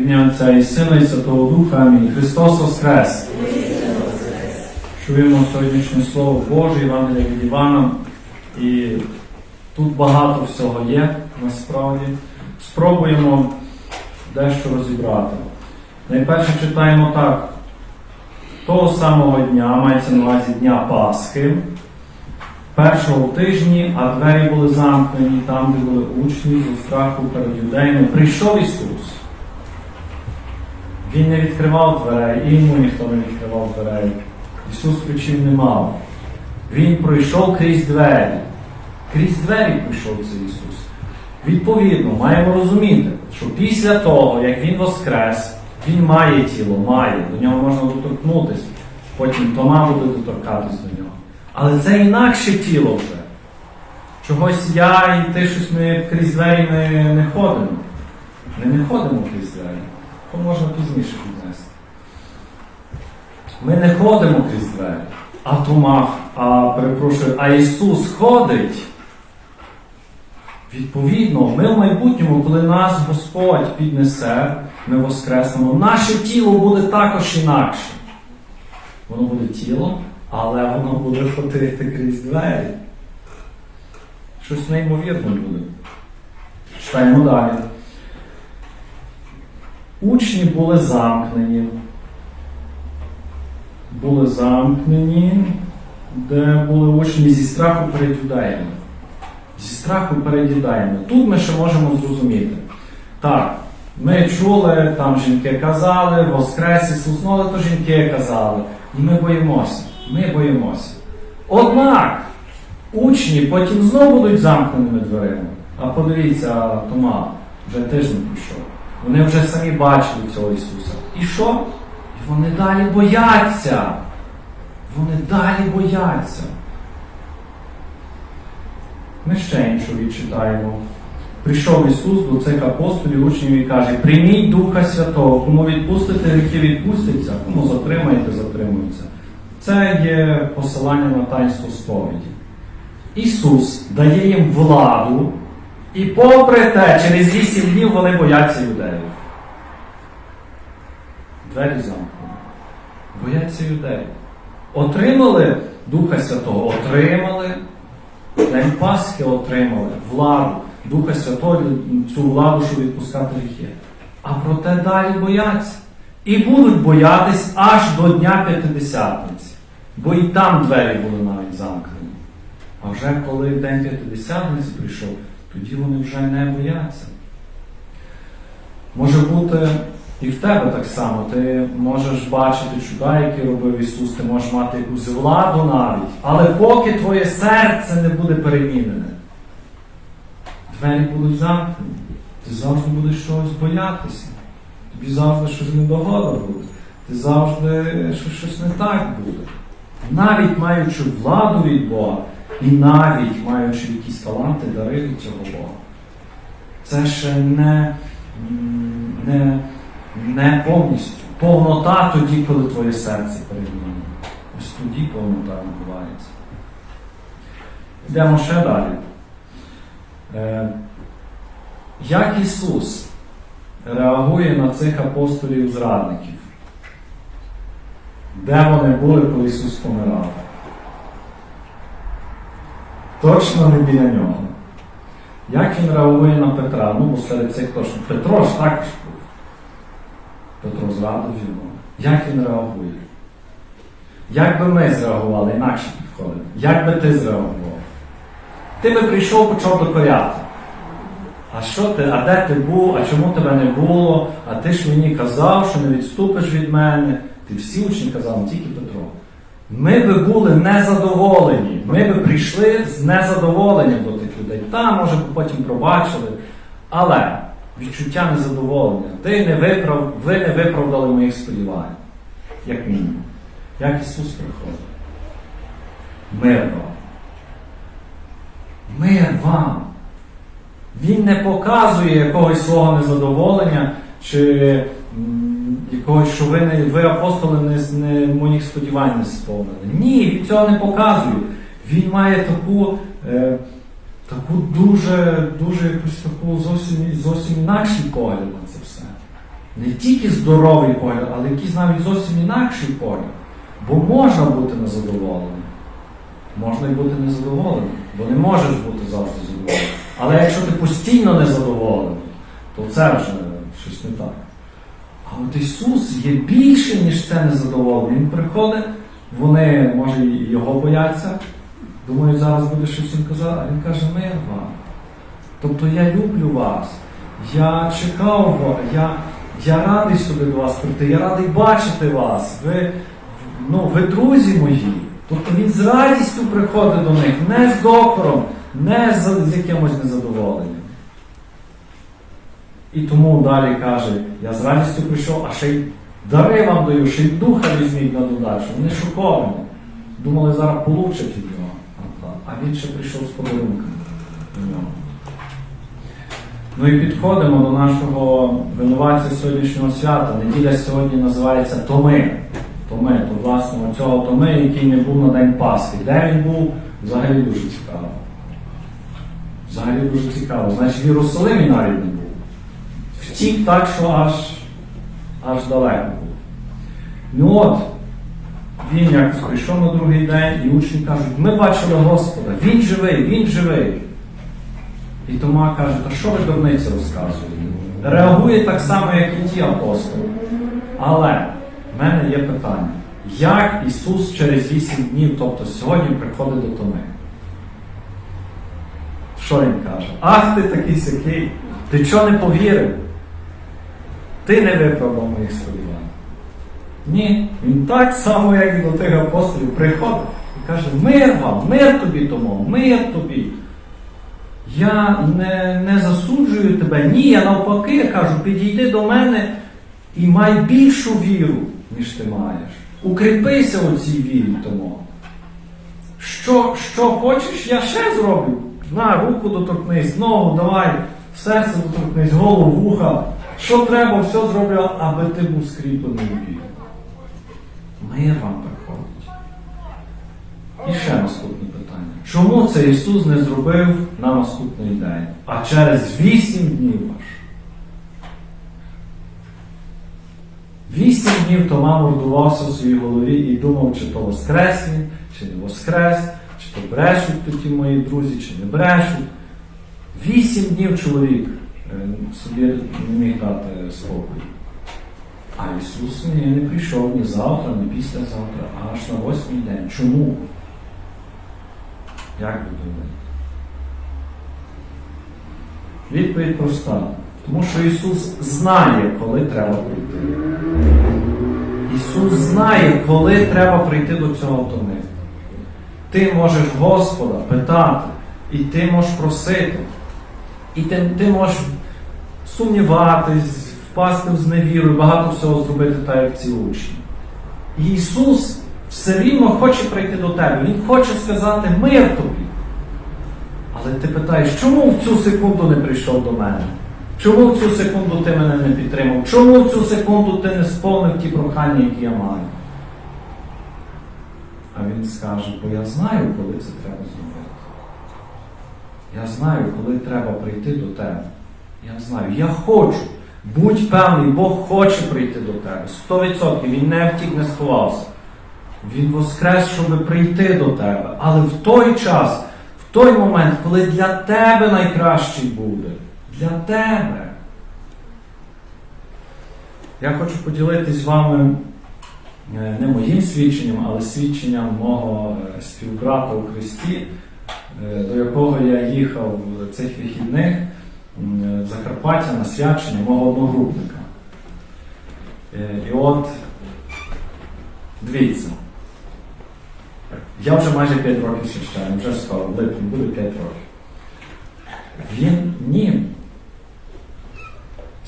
Ім'я Отця і Сина і Святого Духа. Амінь. Христос Воскрес! Чуємо сьогоднішнє Слово Боже, Євангелія від Івана. І тут багато всього є насправді. Спробуємо дещо розібрати. Найперше читаємо так. Того самого дня, мається на увазі Дня Пасхи, першого тижні, а двері були замкнені там, де були учні з страху перед юдеями. Прийшов Ісус. Він не відкривав дверей, і йому ніхто не відкривав дверей. Ісус ключів не мав. Він пройшов крізь двері. Крізь двері прийшов цей Ісус. Відповідно, маємо розуміти, що після того, як Він воскрес, Він має тіло, має, до нього можна доторкнутися. Потім Тома буде доторкатись до нього. Але це інакше тіло вже. Чогось я і ти щось ми крізь двері не, не ходимо. Ми не ходимо крізь двері. То можна пізніше піднести. Ми не ходимо крізь двері, а Тома, а перепрошую, а Ісус ходить. Відповідно, ми в майбутньому, коли нас Господь піднесе, ми воскреснемо, наше тіло буде також інакше. Воно буде тіло, але воно буде ходити крізь двері. Щось неймовірне буде. Читаємо далі. Учні були замкнені. Були замкнені, де були учні зі страху перед юдеями. Зі страху перед юдеями. Тут ми ще можемо зрозуміти. Так, ми чули, там жінки казали, Воскрес Ісус, ну але то жінки казали. І ми боїмося. Ми боїмося. Однак, учні потім знову будуть замкненими дверима. А подивіться, Тома, вже тиждень пройшов. Вони вже самі бачили цього Ісуса. І що? І вони далі бояться. Вони далі бояться. Ми ще іншу відчитаємо. Прийшов Ісус до цих апостолів, учнів і каже: прийміть Духа Святого, кому відпустите, гріхи відпустяться, кому затримаєте, затримуються. Це є посилання на таїнство сповіді. Ісус дає їм владу, і попри те, через вісім днів вони бояться юдеїв. Двері замкнені. Бояться юдеїв. Отримали Духа Святого, отримали. День Пасхи отримали владу Духа Святого, цю владу, щоб відпускати гріхи. А проте далі бояться. І будуть боятись аж до Дня П'ятидесятниці. Бо і там двері були навіть замкнені. А вже коли День П'ятидесятниці прийшов, тоді вони вже не бояться. Може бути і в тебе так само. Ти можеш бачити чуда, які робив Ісус, ти можеш мати якусь владу навіть. Але поки твоє серце не буде перемінене, двері будуть замкнені. Ти завжди будеш чогось боятися. Тобі завжди щось недогода буде. Ти завжди що щось не так буде. Навіть маючи владу від Бога, і навіть маючи якісь таланти, дари цього Бога. Це ще не, не, не повністю. Повнота тоді, коли твоє серце перемінено. Ось тоді повнота відбувається. Йдемо ще далі. Е, Як Ісус реагує на цих апостолів-зрадників? Де вони були, коли Ісус помирав? Точно не біля нього. Як він реагує на Петра? Ну, бо серед цих точно. Петро ж також був. Петро зрадив його. Як він реагує? Як би ми зреагували, інакше підходимо? Як би ти зреагував? Ти би прийшов, почав докоряти. А що ти, а де ти був, а чому тебе не було? А ти ж мені казав, що не відступиш від мене. Ти всі учні казали, не тільки Петро. Ми би були незадоволені. Ми би прийшли з незадоволенням до тих людей. Та, може, потім пробачили. Але відчуття незадоволення. Ти не виправ, ви не виправдали моїх сподівань. Як мінімум. Як Ісус приходить. Мир вам. Мир вам. Він не показує якогось свого незадоволення, чи якогось, що ви, ви апостоли не, не моїх сподівань не сповнили. Ні, він цього не показує. Він має таку, е, таку дуже, дуже якусь таку зовсім, зовсім інакший погляд на це все. не тільки здоровий погляд, але якийсь навіть зовсім інакший погляд. Бо можна бути незадоволеним. Можна і бути незадоволеним, бо не можеш бути завжди задоволеним. Але якщо ти постійно незадоволений, то це вже щось не так. От Ісус є більше, ніж це незадоволення. Він приходить, вони, може, і його бояться, думають, зараз буде щось їм казати, а він каже, мир вам. Тобто я люблю вас, я чекав я, я радий сюди до вас прийти, я радий бачити вас. Ви, ну, ви друзі мої. Тобто він з радістю приходить до них, не з докором, не з, з якимось незадоволенням. І тому далі каже, я з радістю прийшов, а ще й дари вам даю, ще й духа візьміть на додачу. Вони шоковані. Думали, зараз получать від нього. А він ще прийшов з подарунками до нього. Ну і підходимо до нашого винуватця сьогоднішнього свята. Неділя сьогодні називається Томи. Томи, то власне цього Томи, який не був на День Пасхи. Де він був, взагалі дуже цікаво. Взагалі дуже цікаво. Значить, в Єрусалимі навіть не був. Втік так, що аж, аж далеко був. Ну от, він якось прийшов на другий день, і учні кажуть, ми бачили Господа, Він живий, Він живий. І Тома каже, та що ви дурниці розказуєте? Реагує так само, як і ті апостоли. Але в мене є питання, як Ісус через 8 днів, тобто сьогодні, приходить до Томи? Що він каже? Ах ти такий сякий, ти чого не повірив? Ти не виправдав моїх сподівань. Ні, він так само, як і до тих апостолів, приходить і каже, мир вам, мир тобі тому, мир тобі. Я не, не засуджую тебе. Ні, я навпаки кажу, підійди до мене і май більшу віру, ніж ти маєш. Укріпися у цій вірі тому. Що, що хочеш, я ще зроблю. На, руку доторкнись, ногу, давай, серце доторкнись, голову, вуха. Що треба, все зроблю, аби ти був скріплений у вірі. Мир вам приходить. І ще наступне питання. Чому це Ісус не зробив на наступний день, а через вісім днів аж? Вісім днів Тома мордувався в своїй голові і думав, чи то воскрес чи не воскрес, чи то брешуть тоді мої друзі, чи не брешуть. Вісім днів чоловік собі не міг дати спокою. А Ісус не прийшов ні завтра, ні післязавтра, а аж на восьмий день. Чому? Як ви думаєте? Відповідь проста. Тому що Ісус знає, коли треба прийти. Ісус знає, коли треба прийти до цього томи. Ти можеш Господа питати, і ти можеш просити, і ти, ти можеш сумніватись, впасти в зневіру багато всього зробити, так як ці учні. Ісус все рівно хоче прийти до тебе. Він хоче сказати мир тобі. Але ти питаєш, чому в цю секунду не прийшов до мене? Чому в цю секунду ти мене не підтримав? Чому в цю секунду ти не сповнив ті прохання, які я маю? А він скаже, бо я знаю, коли це треба зробити. Я знаю, коли треба прийти до тебе. Я знаю, я хочу. Будь певний, Бог хоче прийти до тебе. Сто відсотків. Він не втік, не сховався. Він воскрес, щоб прийти до тебе. Але в той час, в той момент, коли для тебе найкращий буде. Для тебе. Я хочу поділитись з вами е, не моїм свідченням, але свідченням мого е, співбрата у Христі, до якого я їхав цих вихідних в Закарпаття на свячення мого одногрупника. Е, І от, дивіться, я вже майже 5 років священник, вже скоро, в липні буде 5 років. Він ні.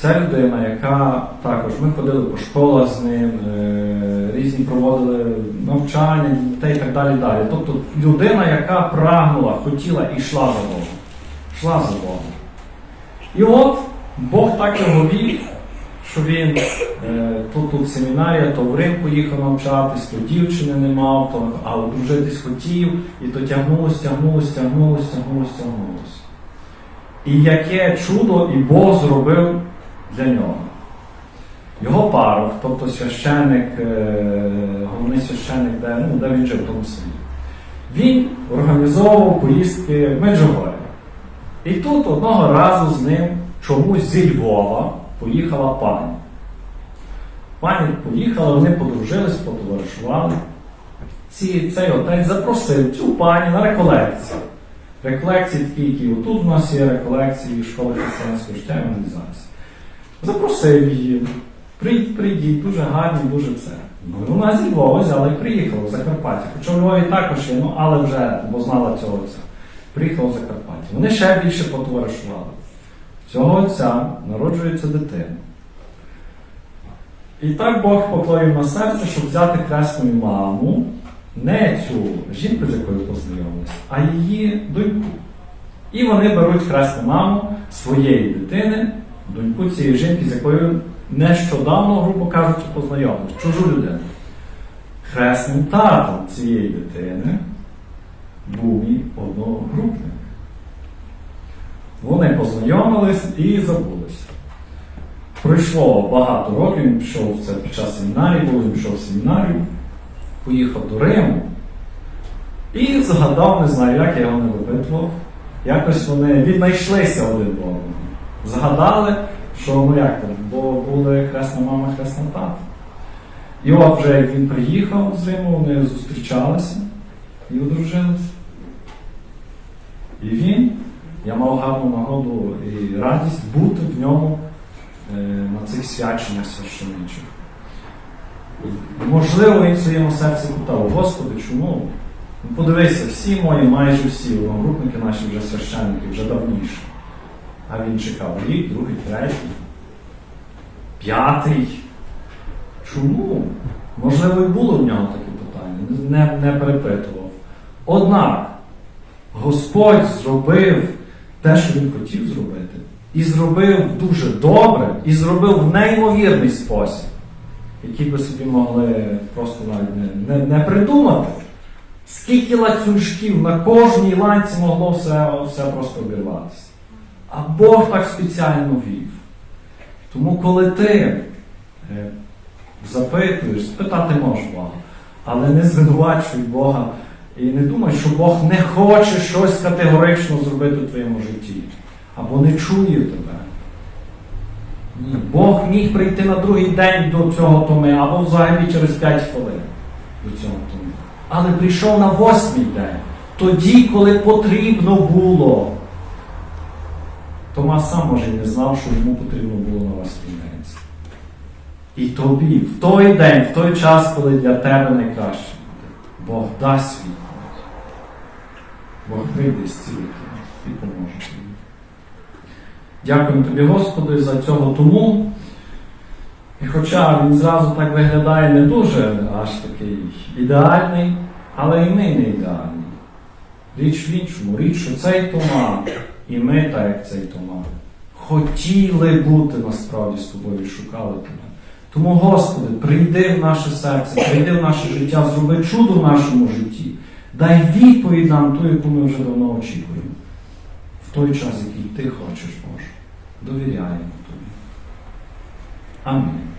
Це людина, яка також ми ходили по школах з ним, е, різні проводили навчання, дітей і так далі. далі. Тобто людина, яка прагнула, хотіла і йшла за Богом. Йшла за Богом. І от Бог так його вів, що він е, то тут семінарія, то в Рим поїхав навчатись, то дівчини не мав, то, а одружитись хотів, і то тягнулось, тягнулось, тягнулось, тягнулось, тягнулось. І яке чудо і Бог зробив для нього. Його парох, тобто священник, е, головний священник, де, ну, де він жив в тому селі, він організовував поїздки в Меджугор'я. І тут одного разу з ним чомусь зі Львова поїхала пані. Пані поїхала, вони подружились, потоваришували. Ці, цей отець запросив цю пані на реколекцію. Реколекції такі, які отут у нас є реколекції школи християнської життя і організації. Запросив її. Прийдіть, прийдіть, дуже гарні, дуже це. Ну, вона зі Львова взяла і приїхала в Закарпаття. Хоча в Львові також є, ну але вже, бо знала цього отця. Приїхала в Закарпаття. Вони ще більше потоваришували. Цього отця народжується дитина. І так Бог поклав на серце, щоб взяти кресну маму, не цю жінку, з якою познайомилися, а її доньку. І вони беруть хресну маму своєї дитини, доньку цієї жінки, з якою нещодавно, грубо кажучи, познайомились, чужу людину. Хресним татом цієї дитини був мій одногрупник. Вони познайомились і забулися. Пройшло багато років, він пішов це під час семінарії, був він пішов в семінарію, поїхав до Риму і згадав, не знаю, як я його не випитував. Якось вони віднайшлися один до одного. Згадали, що ну як там, бо були хресна мама, хресна тата. І от вже як він приїхав з Риму, вони зустрічалися і одружилися. І він, я мав гарну нагоду і радість бути в ньому е, на цих свяченнях священичих. Можливо, він в своєму серці питав, Господи, чому? Ну, подивися, всі мої, майже всі одногрупники наші вже священники, вже давніше. А він чекав рік, другий, третій, п'ятий. Чому? Можливо, і було в нього таке питання, не, не перепитував. Однак Господь зробив те, що він хотів зробити, і зробив дуже добре, і зробив в неймовірний спосіб, який би собі могли просто навіть не, не, не придумати. Скільки ланцюжків на кожній ланці могло все, все просто обірватися. А Бог так спеціально вів. Тому, коли ти е, запитуєш, спитати можеш Бога, але не звинувачуй Бога і не думай, що Бог не хоче щось категорично зробити в твоєму житті, або не чує тебе. Ні. Бог міг прийти на другий день до цього томи, або взагалі через 5 хвилин до цього томи. Але прийшов на восьмий день, тоді, коли потрібно було. Томас сам може і не знав, що йому потрібно було на восьмий день. І тобі, в той день, в той час, коли для тебе найкраще Бог дасть відповідь. Бог прийде зцілити і поможе тобі. Дякуємо тобі, Господи, за цього тому. І хоча він зразу так виглядає не дуже аж такий ідеальний, але і ми не ідеальні. Річ в іншому, річ, що цей Тома, і ми, так як цей Тома, хотіли бути насправді з тобою, шукали тебе. Тому, Господи, прийди в наше серце, прийди в наше життя, зроби чудо в нашому житті. Дай відповідь нам ту, яку ми вже давно очікуємо. В той час, який ти хочеш, Боже. Довіряємо тобі. Амінь.